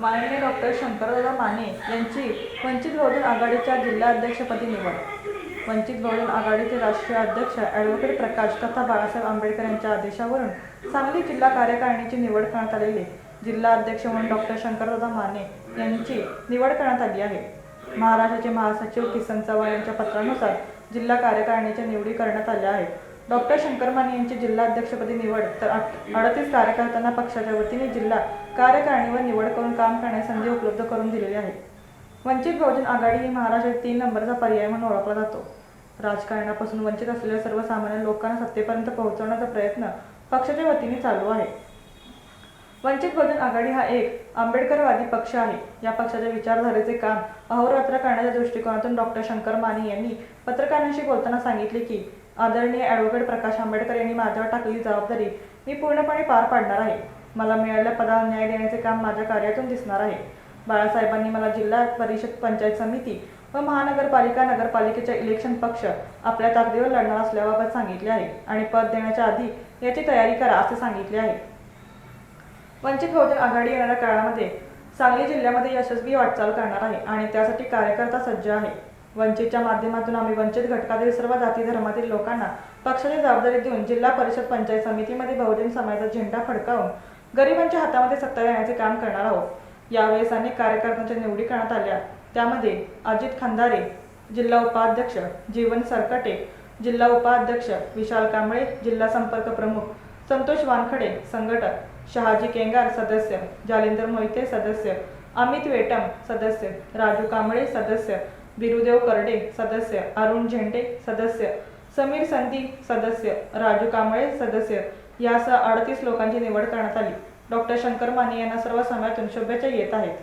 मानवीय डॉक्टर शंकरदादा माने यांची वंचित बहुजन आघाडीच्या जिल्हाध्यक्षपदी निवड. वंचित बहुजन आघाडीचे राष्ट्रीय अध्यक्ष ॲडव्होकेट प्रकाश तथा बाळासाहेब आंबेडकर यांच्या आदेशावरून सांगली जिल्हा कार्यकारिणीची निवड करण्यात आलेली जिल्हा अध्यक्ष म्हणून डॉक्टर शंकरदादा माने यांची निवड करण्यात आली आहे. महाराष्ट्राचे महासचिव किसन चव्हाण यांच्या पत्रानुसार जिल्हा कार्यकारिणीच्या निवडी करण्यात आल्या आहेत. डॉक्टर शंकर माने यांची जिल्हाध्यक्षपदी निवड. तर अडतीस कार्यकर्त्यांना पक्षाच्या वतीने जिल्हा कार्यकारिणीवर निवड करून काम करण्याची संधी उपलब्ध करून दिलेली आहे. वंचित बहुजन आघाडी ही महाराष्ट्रात तीन नंबरचा पर्याय म्हणून ओळखला जातो. राजकारणापासून वंचित असलेल्या सर्वसामान्य लोकांना सत्तेपर्यंत पोहोचवण्याचा प्रयत्न पक्षाच्या वतीने चालू आहे. वंचित बहुजन आघाडी हा एक आंबेडकरवादी पक्ष आहे. या पक्षाच्या विचारधारेचे काम अहोरात्र करण्याच्या दृष्टिकोनातून डॉक्टर शंकर माने यांनी पत्रकारांशी बोलताना सांगितले की आदरणीय ॲडव्होकेट प्रकाश आंबेडकर यांनी माझ्यावर टाकलेली जबाबदारी मी पूर्णपणे पार पाडणार आहे. मला मिळालेल्या पदावर न्याय देण्याचे काम माझ्या कार्यातून दिसणार आहे. बाळासाहेबांनी मला जिल्हा परिषद पंचायत समिती व महानगरपालिका नगरपालिकेच्या इलेक्शन पक्ष आपल्या ताकदीवर लढणार असल्याबाबत सांगितले आहे आणि पद देण्याच्या आधी याची तयारी करा असे सांगितले आहे. वंचित बहुजन आघाडी येणाऱ्या काळामध्ये सांगली जिल्ह्यामध्ये यशस्वी वाटचाल करणार आहे आणि त्यासाठी कार्यकर्ता सज्ज आहे. वंचितच्या माध्यमातून आम्ही वंचित घटकातील सर्व जाती धर्मातील लोकांना पक्षाची जबाबदारी देऊन जिल्हा परिषद पंचायत समितीमध्ये बहुजन समाजाचा झेंडा फडकावून गरिबांच्या हातामध्ये सत्ता देण्याचे काम करणार आहोत. यावेळेस अनेक कार्यकर्त्यांच्या निवडी करण्यात आल्या. त्यामध्ये अजित खंदारे जिल्हा उपाध्यक्ष जीवन सरकटे जिल्हा उपाध्यक्ष विशाल कांबळे जिल्हा संपर्क प्रमुख संतोष वानखडे संघटक शहाजी केंगार सदस्य जालिंदर मोहिते सदस्य अमित वेटम सदस्य राजू कांबळे सदस्य बिरुदेव करडे सदस्य. अरुण झेंडे सदस्य. समीर संधी सदस्य. राजू कांबळे सदस्य. यासह अडतीस लोकांची निवड करण्यात आली. डॉक्टर शंकर माने यांना सर्व समयातून शुभेच्छा येत आहेत.